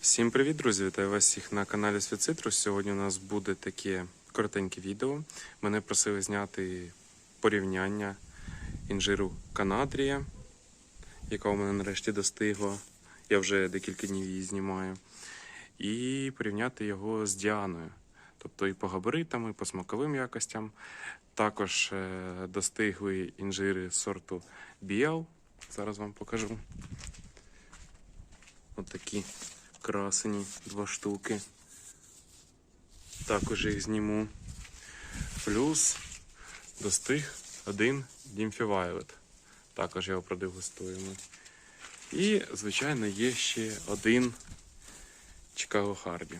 Всім привіт, друзі! Вітаю вас всіх на каналі Світ Цитрус. Сьогодні у нас буде таке коротеньке відео. Мене просили зняти порівняння інжиру Канадрія, яка у мене нарешті достигла. Я вже декілька днів її знімаю. І порівняти його з Діаною. Тобто і по габаритам, і по смаковим якостям. Також е, достигли інжири сорту Біал. Зараз вам покажу. Отакі красені два штуки. Також їх зніму. Плюс достиг один Дімфі Violet. Також його продегустуємо. І, звичайно, є ще один Чикаго Харді.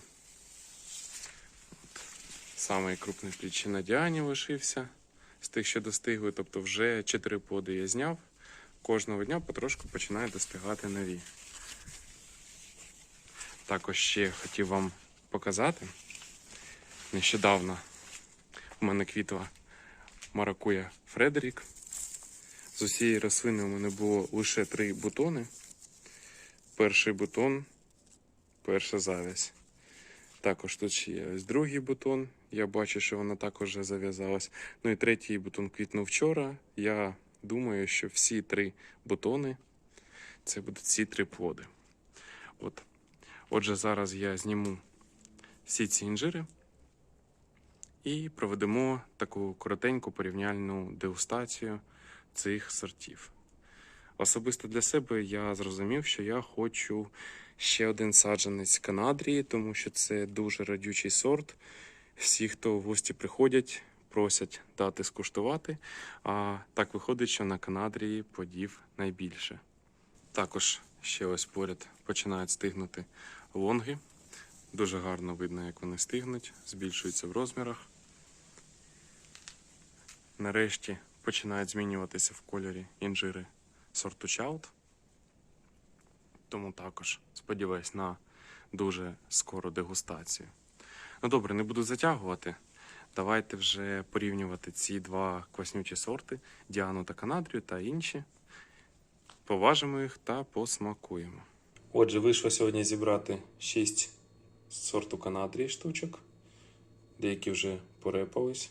Самий крупний пліч на Діані лишився з тих, що достигли. Тобто вже 4 поди я зняв. Кожного дня потрошку починає достигати нові. Також ще хотів вам показати. Нещодавно у мене квітла маракуя Фредерік. З усієї рослини у мене було лише три бутони. Перший бутон, перша завязь. Також тут ще є ось другий бутон. Я бачу, що вона також вже зав'язалась. Ну і третій бутон квітнув вчора. Я думаю, що всі три бутони це будуть ці три плоди. От. Отже, зараз я зніму всі ці інжири і проведемо таку коротеньку порівняльну дегустацію цих сортів. Особисто для себе я зрозумів, що я хочу ще один саджанець Канадрії, тому що це дуже радючий сорт. Всі, хто в гості приходять, просять дати скуштувати. А так виходить, що на Канадрії подів найбільше. Також ще ось поряд починають стигнути лонги. Дуже гарно видно, як вони стигнуть, збільшуються в розмірах. Нарешті починають змінюватися в кольорі інжири сорту Child. Тому також сподіваюсь на дуже скору дегустацію. Ну добре, не буду затягувати. Давайте вже порівнювати ці два кваснючі сорти Діану та Канадрію та інші. Поважимо їх та посмакуємо. Отже, вийшло сьогодні зібрати 6 сорту Канадрії штучок. Деякі вже порепались.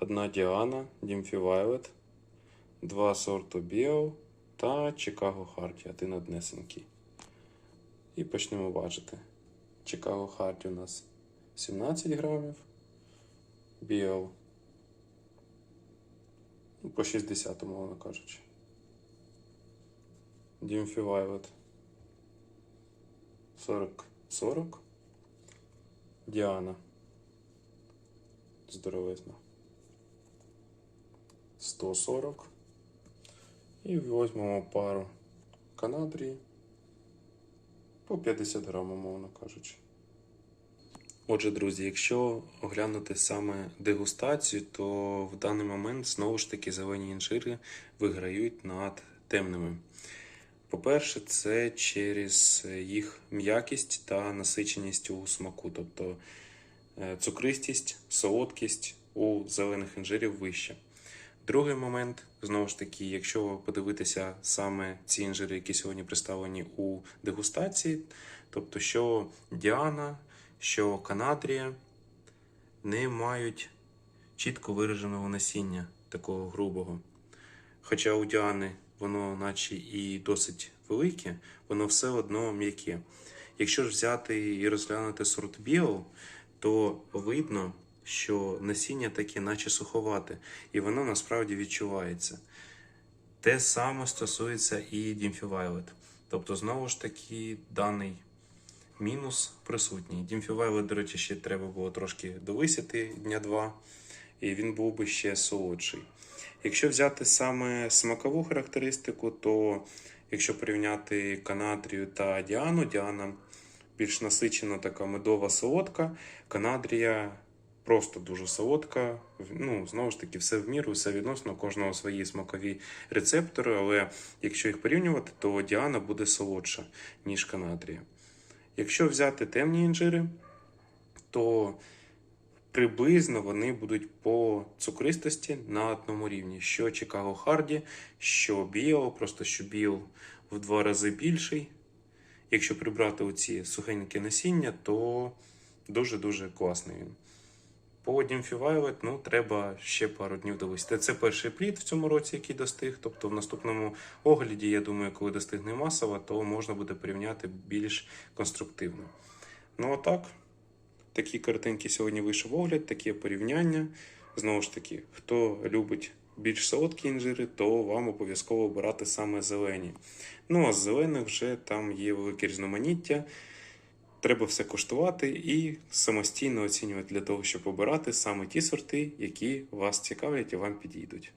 Одна Діана, Дімфі Violet, два сорту Біо та Чикаго Харді, один однесенький. І почнемо важити. Чикаго Харді у нас 17 грамів. Біо по 60, мовно кажучи. Дімфі Violet 40 40. Діана. Здоровезна. 140. І візьмемо пару Канадрії по 50 грамів, мовно кажучи. Отже, друзі, якщо оглянути саме дегустацію, то в даний момент знову ж таки зелені інжири виграють над темними. По-перше, це через їх м'якість та насиченість у смаку, тобто е, цукристість, солодкість у зелених інжирів вища. Другий момент, знову ж таки, якщо подивитися саме ці інжири, які сьогодні представлені у дегустації, тобто що Діана, що Канадрія не мають чітко вираженого насіння такого грубого. Хоча у Діани воно наче і досить велике, воно все одно м'яке. Якщо ж взяти і розглянути сорт Біо, то видно, що насіння таке, наче суховате, і воно насправді відчувається. Те саме стосується і Дімфі Violet. Тобто, знову ж таки, даний мінус присутній. Дімфі Violet, до речі, ще треба було трошки довисити дня два, і він був би ще солодший. Якщо взяти саме смакову характеристику, то якщо порівняти Канадрію та Діану, Діана більш насичена така медова солодка, Канадрія просто дуже солодка. Ну, знову ж таки, все в міру, все відносно кожного свої смакові рецептори, але якщо їх порівнювати, то Діана буде солодша, ніж Канадрія. Якщо взяти темні інжири, то приблизно вони будуть по цукристості на одному рівні. Що Чикаго Харді, що Біо, просто що Біо в два рази більший. якщо прибрати оці сухенькі насіння, то дуже-дуже класний він. По Дімфі Violet, ну, треба ще пару днів довести. Це перший плід в цьому році, який достиг. Тобто в наступному огляді, я думаю, коли достигне масово, то можна буде порівняти більш конструктивно. Ну, отак. Такі картинки сьогодні вийшов огляд, такі порівняння. Знову ж таки, хто любить більш солодкі інжири, то вам обов'язково обирати саме зелені. Ну а з зелених вже там є велике різноманіття. Треба все коштувати і самостійно оцінювати для того, щоб обирати саме ті сорти, які вас цікавлять і вам підійдуть.